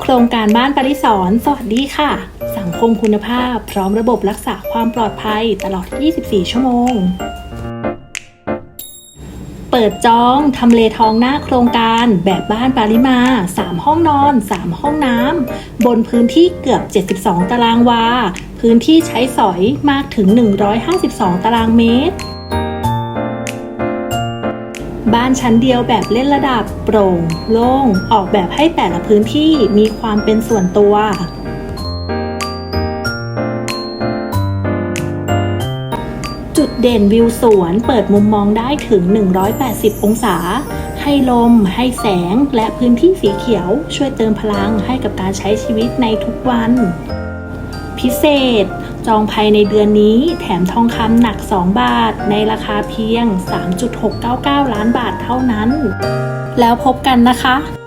โครงการบ้านปริสอนสวัสดีค่ะ สังคมคุณภาพ พร้อมระบบรักษาความปลอดภัยตลอด 24 ชั่วโมง เปิดจองทำเลทองหน้าโครงการแบบบ้านปาริมา 3 ห้องนอน 3 ห้องน้ำบนพื้นที่เกือบ 72 ตารางวา พื้นที่ใช้สอยมากถึง 152 ตารางเมตร บ้านชั้นเดียวแบบเล่นระดับ โปร่ง โล่ง ออกแบบให้แต่ละพื้นที่มีความเป็นส่วนตัว จุดเด่นวิวสวนเปิดมุมมองได้ถึง 180 องศา ให้ลม ให้แสง และพื้นที่สีเขียว ช่วยเติมพลังให้กับการใช้ชีวิตในทุกวัน พิเศษ จองภายในเดือนนี้แถมทองคำหนัก 2 บาท ในราคาเพียง 3.699 ล้านบาทเท่านั้น แล้วพบกันนะคะ